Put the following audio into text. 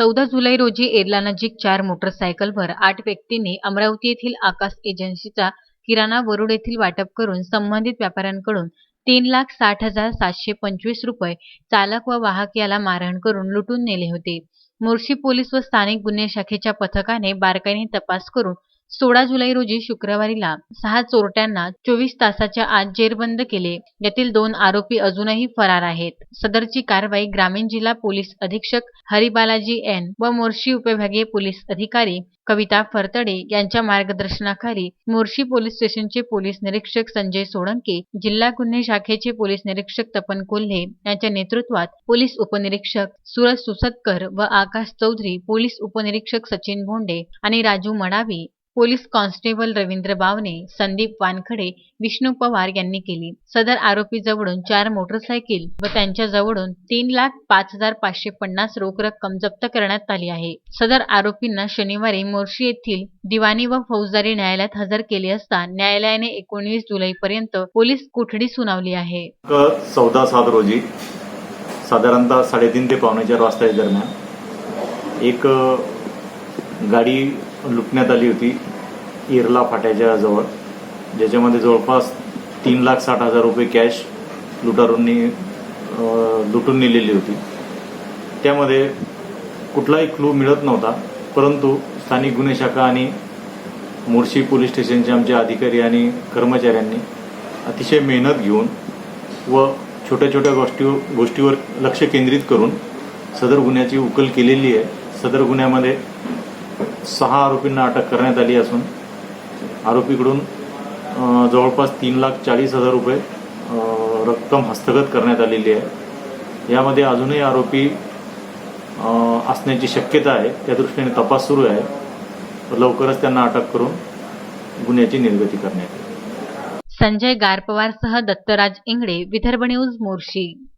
चौदा जुलै रोजी एर्ला नजीक चार मोटरसायकलवर आठ व्यक्तींनी अमरावती येथील आकाश एजन्सीचा किराणा वरुड येथील वाटप करून संबंधित व्यापाऱ्यांकडून तीन लाख साठ हजार सातशे पंचवीस रुपये चालक व वाहक याला मारहाण करून लुटून नेले होते. मोर्शी पोलीस व स्थानिक गुन्हे शाखेच्या पथकाने बारकाईने तपास करून सोळा जुलै रोजी शुक्रवारीला सहा चोरट्यांना चोवीस तासाच्या आत जेरबंद केले. यातील दोन आरोपी अजूनही फरार आहेत. सदरची कारवाई ग्रामीण जिल्हा पोलीस अधीक्षक हरिबालाजी एन व मोर्शी उपविभागीय पोलीस अधिकारी कविता फरतडे यांच्या मार्गदर्शनाखाली मोर्शी पोलीस स्टेशनचे पोलीस निरीक्षक संजय सोळंके जिल्हा गुन्हे शाखेचे पोलीस निरीक्षक तपन कोल्हे यांच्या नेतृत्वात पोलीस उपनिरीक्षक सुरज सुसतकर व आकाश चौधरी पोलीस उपनिरीक्षक सचिन भोंडे आणि राजू मडावी पोलीस कॉन्स्टेबल रवींद्र बावने संदीप वानखडे विष्णू पवार यांनी केली. सदर आरोपी जवळून चार मोटरसायकल व त्यांच्या जवळून तीन लाख पाच हजार पाचशे पन्नास रोख रक्कम जप्त करण्यात आली आहे. सदर आरोपींना शनिवारी मोर्शी येथील दिवाणी व फौजदारी न्यायालयात हजर केले असता न्यायालयाने एकोणवीस जुलैपर्यंत पोलीस कोठडी सुनावली आहे. चौदा सात रोजी साधारणतः साडेतीन ते पावणे चार वाजता दरम्यान एक गाडी लुटण्यात आली होती. इरला फाट्याच्या जवळ ज्याच्यामध्ये जवळपास तीन लाख साठ हजार रुपये कॅश लुटारूंनी लुटून नेलेली होती. त्यामध्ये कुठलाही क्लू मिळत नव्हता परंतु स्थानिक गुन्हे शाखा आणि मोर्शी पोलीस स्टेशनचे आमचे अधिकारी आणि कर्मचाऱ्यांनी अतिशय मेहनत घेऊन व छोट्या छोट्या गोष्टी गोष्टीवर लक्ष केंद्रित करून सदर गुन्ह्याची उकल केलेली आहे. सदर गुन्ह्यामध्ये सहा आरोपींना अटक करण्यात आली असून आरोपीकडून जवळपास तीन लाख चाळीस हजार रुपये रक्कम हस्तगत करण्यात आलेली आहे. यामध्ये अजूनही आरोपी असण्याची शक्यता आहे. त्या दृष्टीने तपास सुरू आहे. लवकरच त्यांना अटक करून गुन्ह्याची निर्गती करण्यात संजय गारपवारसह दत्तराज इंगडे विदर्भ न्यूज मोर्शी.